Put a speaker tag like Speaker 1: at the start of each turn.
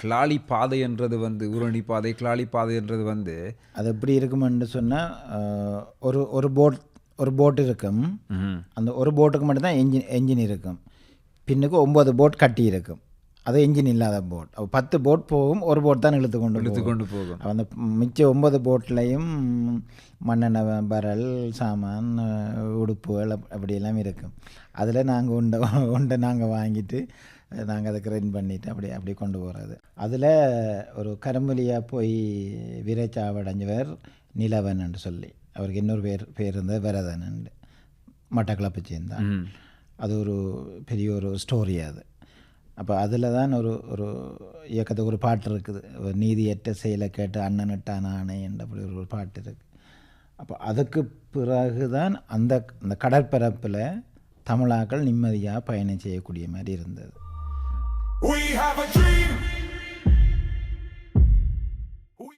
Speaker 1: கிளாலி பாதைன்றது வந்து ஊரணி பாதை கிளாலி பாதைன்றது வந்து
Speaker 2: அது எப்படி இருக்குமென்னு சொன்னால் ஒரு ஒரு போட் ஒரு போட் இருக்கும். அந்த ஒரு போட்டுக்கு மட்டும்தான் என்ஜின் என்ஜின் இருக்கும். பின்னுக்கு ஒம்பது போட் கட்டி இருக்கும். அது என்ஜின் இல்லாத போட் அப்போ பத்து போட் போகும் ஒரு போட் தான் இழுத்து கொண்டு
Speaker 1: இழுத்து. கொண்டு போகும்.
Speaker 2: அந்த மிச்ச ஒன்பது போட்லேயும் மண்ணெண்ணெய் பரல் சாமான் உடுப்புகள் அப்- அப்படியெல்லாம் இருக்கும். அதில் நாங்கள் உண்டை உண்டை நாங்கள் வாங்கிட்டு நாங்கள் அதை கிரைன் பண்ணிவிட்டு அப்படி அப்படி கொண்டு போகிறது அதில் ஒரு கரும்புலியாக போய் வீரச்சாவடைஞ்சவர் நிலவன் என்று சொல்லி அவருக்கு இன்னொரு பேர் பேர் இருந்தது வரதன் மட்டக்களப்பு சேர்ந்தான். அது ஒரு பெரிய ஒரு ஸ்டோரி அது. அப்போ அதில் தான் ஒரு ஒரு இயக்கத்துக்கு ஒரு பாட்டு இருக்குது ஒரு நீதியற்ற செயலை கேட்டு அண்ணனிட்டான் ஆணை என்ற அப்படி ஒரு பாட்டு இருக்குது அப்போ அதுக்கு பிறகு தான் அந்த அந்த கடற்பரப்பில் தமிழாக்கள் நிம்மதியாக பயணம் செய்யக்கூடிய மாதிரி இருந்தது
Speaker 3: We have a dream.